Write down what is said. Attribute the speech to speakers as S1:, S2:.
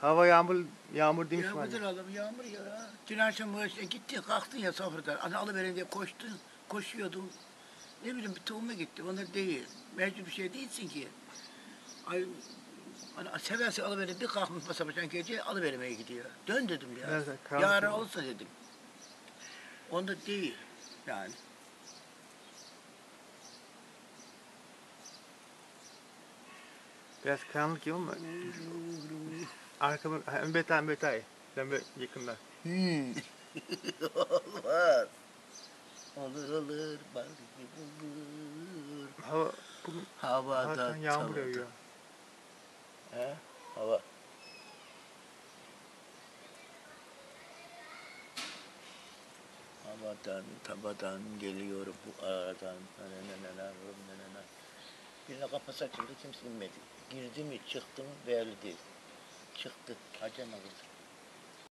S1: Hava yağmur yağmur demiş mi
S2: Yağmurdur adam yağmur ya. Dün akşam işte gitti kalktın ya sofradan. Hani alıverin diye koştun. Koşuyordun. Ne bileyim bir tohuma gitti. Onlar değil. Mecbur bir şey değilsin ki. Ay, hani severse alıverin bir kalkmış masa başından gece alıvermeye gidiyor. Dön dedim ya.
S1: Karanlık
S2: Yarın olsa dedim. Onda değil yani.
S1: Biraz karanlık yıl mı? Arkamı hem betay hem betay. Ben böyle yakından.
S2: Hmm. Olmaz. Olur olur. Bal gibi olur.
S1: Hava bugün
S2: Havada
S1: hakikaten yağmur
S2: tavada.
S1: yağıyor.
S2: He? Hava. Havadan, tabadan geliyor bu aradan. Neneneler. Birine kapısı açıldı, kimse inmedi. Girdi mi, çıktı mı belli değil. Çıktı, acema kızı.